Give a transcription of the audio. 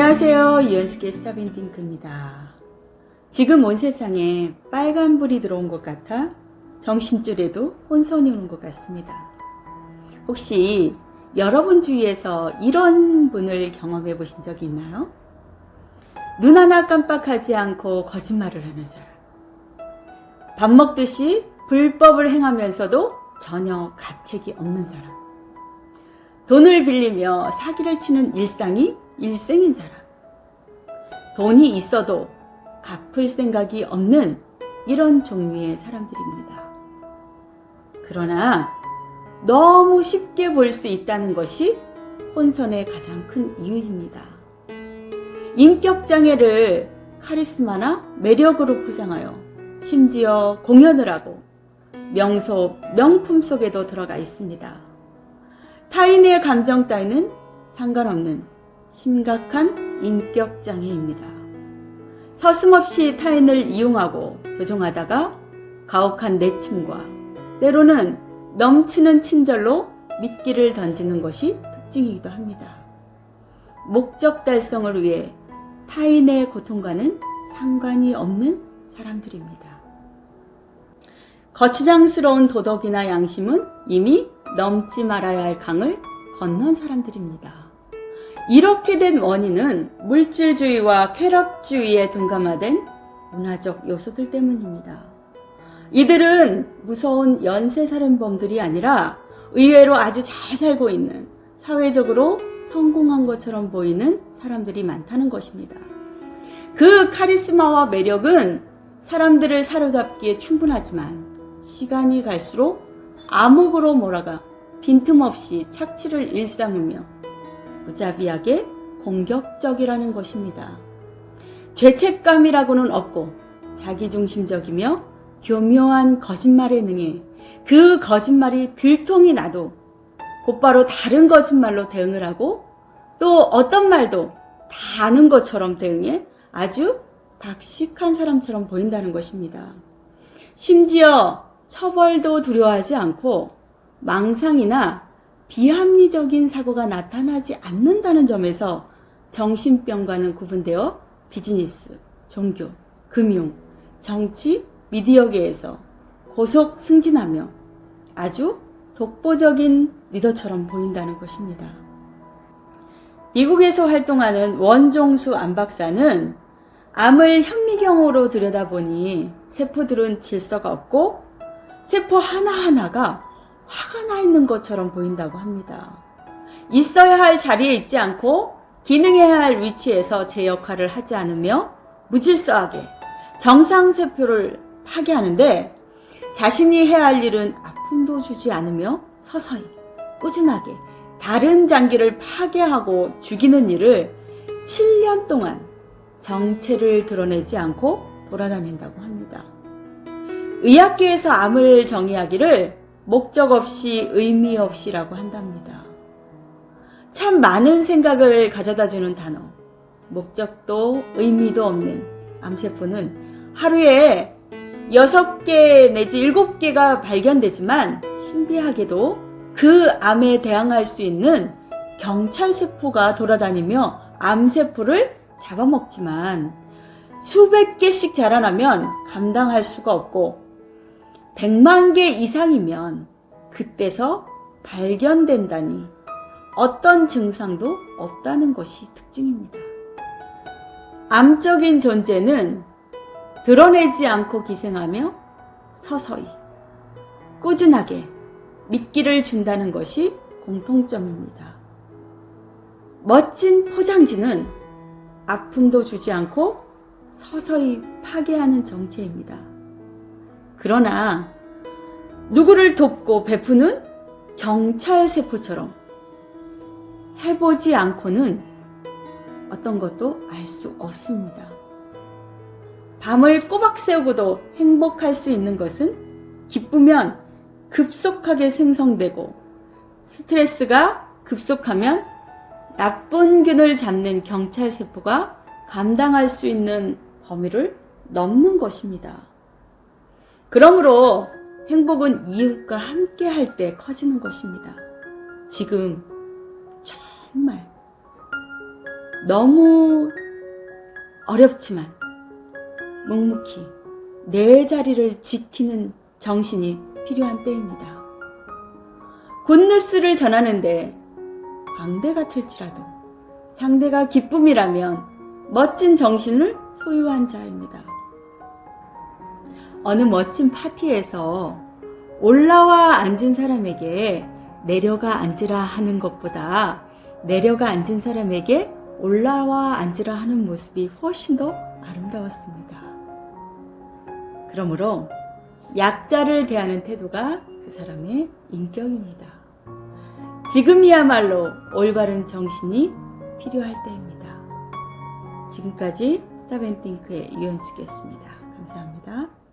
안녕하세요. 이현숙의 스타밴딩크입니다. 지금 온 세상에 빨간불이 들어온 것 같아 정신줄에도 혼선이 오는 것 같습니다. 혹시 여러분 주위에서 이런 분을 경험해 보신 적이 있나요? 눈 하나 깜빡하지 않고 거짓말을 하는 사람. 밥 먹듯이 불법을 행하면서도 전혀 가책이 없는 사람. 돈을 빌리며 사기를 치는 일상이 일생인 사람. 돈이 있어도 갚을 생각이 없는 이런 종류의 사람들입니다. 그러나 너무 쉽게 볼 수 있다는 것이 혼선의 가장 큰 이유입니다. 인격장애를 카리스마나 매력으로 포장하여 심지어 공연을 하고 명소, 명품 속에도 들어가 있습니다. 타인의 감정 따위는 상관없는 심각한 인격장애입니다. 서슴없이 타인을 이용하고 조종하다가 가혹한 내침과 때로는 넘치는 친절로 미끼를 던지는 것이 특징이기도 합니다. 목적 달성을 위해 타인의 고통과는 상관이 없는 사람들입니다. 거추장스러운 도덕이나 양심은 이미 넘지 말아야 할 강을 건넌 사람들입니다. 이렇게 된 원인은 물질주의와 쾌락주의에 둔감화된 문화적 요소들 때문입니다. 이들은 무서운 연쇄살인범들이 아니라 의외로 아주 잘 살고 있는 사회적으로 성공한 것처럼 보이는 사람들이 많다는 것입니다. 그 카리스마와 매력은 사람들을 사로잡기에 충분하지만 시간이 갈수록 암흑으로 몰아가 빈틈없이 착취를 일삼으며 무자비하게 공격적이라는 것입니다. 죄책감이라고는 없고 자기중심적이며 교묘한 거짓말에 능해 그 거짓말이 들통이 나도 곧바로 다른 거짓말로 대응을 하고 또 어떤 말도 다 아는 것처럼 대응해 아주 박식한 사람처럼 보인다는 것입니다. 심지어 처벌도 두려워하지 않고 망상이나 비합리적인 사고가 나타나지 않는다는 점에서 정신병과는 구분되어 비즈니스, 종교, 금융, 정치, 미디어계에서 고속 승진하며 아주 독보적인 리더처럼 보인다는 것입니다. 미국에서 활동하는 원종수 안박사는 암을 현미경으로 들여다보니 세포들은 질서가 없고 세포 하나하나가 화가 나 있는 것처럼 보인다고 합니다. 있어야 할 자리에 있지 않고 기능해야 할 위치에서 제 역할을 하지 않으며 무질서하게 정상세포를 파괴하는데 자신이 해야 할 일은 아픔도 주지 않으며 서서히 꾸준하게 다른 장기를 파괴하고 죽이는 일을 7년 동안 정체를 드러내지 않고 돌아다닌다고 합니다. 의학계에서 암을 정의하기를 목적 없이 의미 없이라고 한답니다. 참 많은 생각을 가져다 주는 단어. 목적도 의미도 없는 암세포는 하루에 6개 내지 7개가 발견되지만 신비하게도 그 암에 대항할 수 있는 경찰세포가 돌아다니며 암세포를 잡아먹지만 수백 개씩 자라나면 감당할 수가 없고 100만 개 이상이면 그때서 발견된다니 어떤 증상도 없다는 것이 특징입니다. 암적인 존재는 드러내지 않고 기생하며 서서히 꾸준하게 미끼를 준다는 것이 공통점입니다. 멋진 포장지는 아픔도 주지 않고 서서히 파괴하는 정체입니다. 그러나 누구를 돕고 베푸는 경찰 세포처럼 해보지 않고는 어떤 것도 알 수 없습니다. 밤을 꼬박 세우고도 행복할 수 있는 것은 기쁘면 급속하게 생성되고 스트레스가 급속하면 나쁜 균을 잡는 경찰 세포가 감당할 수 있는 범위를 넘는 것입니다. 그러므로 행복은 이웃과 함께 할 때 커지는 것입니다. 지금 정말 너무 어렵지만 묵묵히 내 자리를 지키는 정신이 필요한 때입니다. 굿뉴스를 전하는데 광대 같을지라도 상대가 기쁨이라면 멋진 정신을 소유한 자입니다. 어느 멋진 파티에서 올라와 앉은 사람에게 내려가 앉으라 하는 것보다 내려가 앉은 사람에게 올라와 앉으라 하는 모습이 훨씬 더 아름다웠습니다. 그러므로 약자를 대하는 태도가 그 사람의 인격입니다. 지금이야말로 올바른 정신이 필요할 때입니다. 지금까지 스타벤팅크의 이현숙이었습니다. 감사합니다.